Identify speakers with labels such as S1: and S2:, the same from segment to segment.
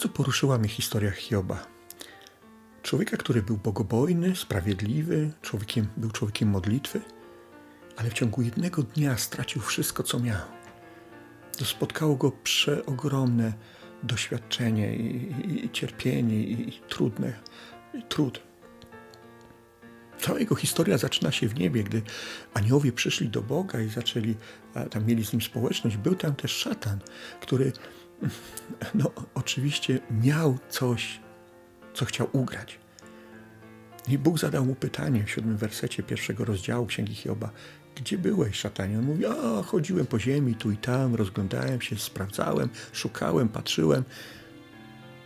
S1: Bardzo poruszyła mnie historia Hioba. Człowieka, który był bogobojny, sprawiedliwy, człowiekiem, był człowiekiem modlitwy, ale w ciągu jednego dnia stracił wszystko, co miał. To spotkało go przeogromne doświadczenie i, i, i cierpienie i, i trudne, i trud. Cała jego historia zaczyna się w niebie, gdy aniołowie przyszli do Boga i zaczęli, tam mieli z nim społeczność. Był tam też szatan, który no, oczywiście miał coś, co chciał ugrać. I Bóg zadał mu pytanie w siódmym wersecie pierwszego rozdziału Księgi Hioba. Gdzie byłeś, szatanie? On mówi, a chodziłem po ziemi tu i tam, rozglądałem się, sprawdzałem, szukałem, patrzyłem.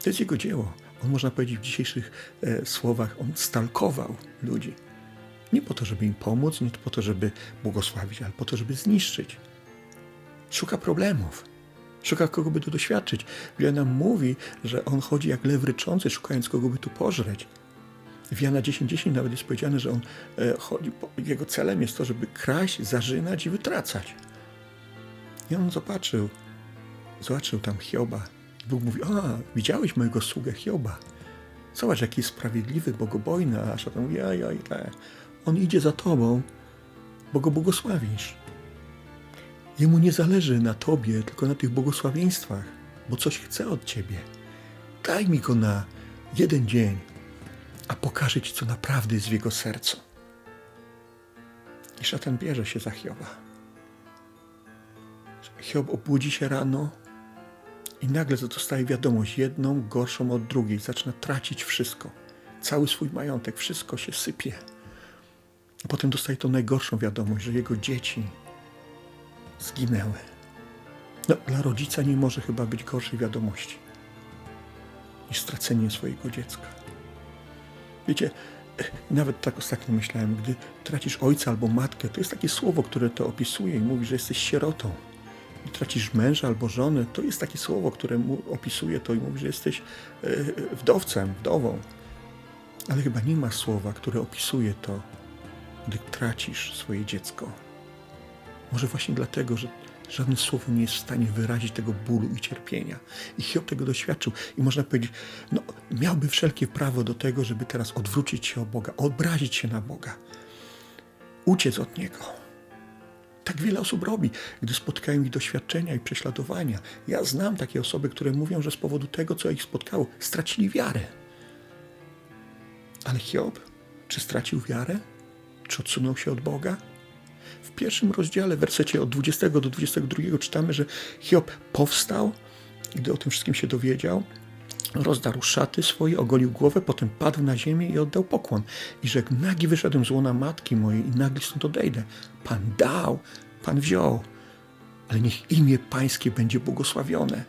S1: To jest jego dzieło. On, można powiedzieć w dzisiejszych e, słowach, on stalkował ludzi. Nie po to, żeby im pomóc, nie po to, żeby błogosławić, ale po to, żeby zniszczyć. Szuka problemów. Szuka kogo by tu doświadczyć. Biblia nam mówi, że on chodzi jak lew ryczący, szukając kogo by tu pożreć. W Jana 10.10 nawet jest powiedziane, że on e, chodzi, jego celem jest to, żeby kraść, zarzynać i wytracać. I on zobaczył, zobaczył tam Hioba. Bóg mówi, a, widziałeś mojego sługę Hioba. Zobacz, jaki jest sprawiedliwy, bogobojny, a szatan mówi, aj, aj, aj. On idzie za tobą, bo go błogosławisz. Jemu nie zależy na tobie, tylko na tych błogosławieństwach, bo coś chce od ciebie. Daj mi go na jeden dzień, a pokażę ci, co naprawdę jest w jego sercu. I szatan bierze się za Hioba. Hiob obudzi się rano i nagle dostaje wiadomość, jedną gorszą od drugiej. Zaczyna tracić wszystko. Cały swój majątek, wszystko się sypie. A potem dostaje tą najgorszą wiadomość, że jego dzieci zginęły. No, dla rodzica nie może chyba być gorszej wiadomości niż stracenie swojego dziecka. Wiecie, nawet tak ostatnio myślałem, gdy tracisz ojca albo matkę, to jest takie słowo, które to opisuje i mówi, że jesteś sierotą. I tracisz męża albo żonę, to jest takie słowo, które opisuje to i mówi, że jesteś e, wdowcem, wdową. Ale chyba nie ma słowa, które opisuje to, gdy tracisz swoje dziecko. Może właśnie dlatego, że żadne słowo nie jest w stanie wyrazić tego bólu i cierpienia. I Hiob tego doświadczył. I można powiedzieć, no, miałby wszelkie prawo do tego, żeby teraz odwrócić się od Boga, obrazić się na Boga, uciec od Niego. Tak wiele osób robi, gdy spotkają ich doświadczenia i prześladowania. Ja znam takie osoby, które mówią, że z powodu tego, co ich spotkało, stracili wiarę. Ale Hiob, czy stracił wiarę? Czy odsunął się od Boga? W pierwszym rozdziale, w wersecie od 20 do 22 czytamy, że Hiob powstał, gdy o tym wszystkim się dowiedział, rozdarł szaty swoje, ogolił głowę, potem padł na ziemię i oddał pokłon. I rzekł, nagi wyszedłem z łona matki mojej i nagi stąd odejdę. Pan dał, Pan wziął, ale niech imię Pańskie będzie błogosławione.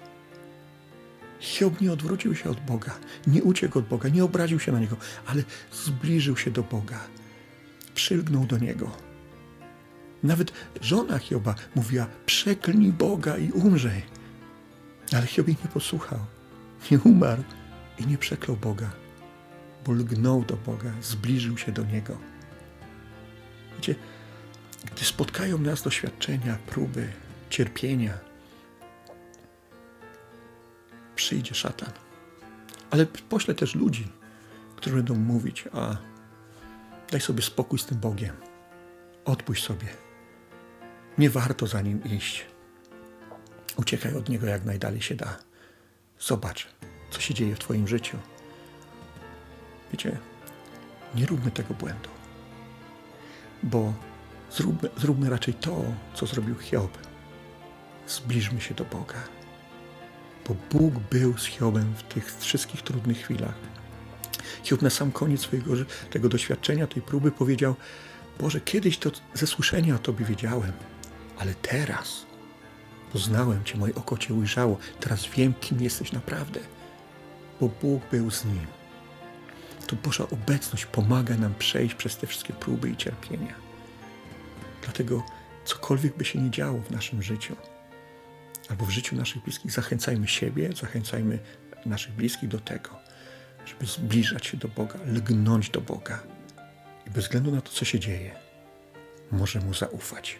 S1: Hiob nie odwrócił się od Boga, nie uciekł od Boga, nie obraził się na Niego, ale zbliżył się do Boga, przylgnął do Niego. Nawet żona Hioba mówiła, przeklnij Boga i umrzej. Ale Hiob nie posłuchał, nie umarł i nie przeklął Boga, bo lgnął do Boga, zbliżył się do Niego. Wiecie, gdy spotkają nas doświadczenia, próby, cierpienia, przyjdzie szatan. Ale pośle też ludzi, którzy będą mówić, a daj sobie spokój z tym Bogiem, odpuść sobie. Nie warto za nim iść. Uciekaj od niego jak najdalej się da. Zobacz, co się dzieje w Twoim życiu. Wiecie, nie róbmy tego błędu, bo zróbmy, zróbmy raczej to, co zrobił Hiob. Zbliżmy się do Boga, bo Bóg był z Hiobem w tych wszystkich trudnych chwilach. Hiob na sam koniec swojego tego doświadczenia, tej próby powiedział: Boże, kiedyś to ze słyszenia o Tobie wiedziałem, ale teraz poznałem Cię, moje oko Cię ujrzało, teraz wiem, kim jesteś naprawdę, bo Bóg był z nim. To Boża obecność pomaga nam przejść przez te wszystkie próby i cierpienia. Dlatego cokolwiek by się nie działo w naszym życiu, albo w życiu naszych bliskich, zachęcajmy siebie, zachęcajmy naszych bliskich do tego, żeby zbliżać się do Boga, lgnąć do Boga i bez względu na to, co się dzieje, może Mu zaufać.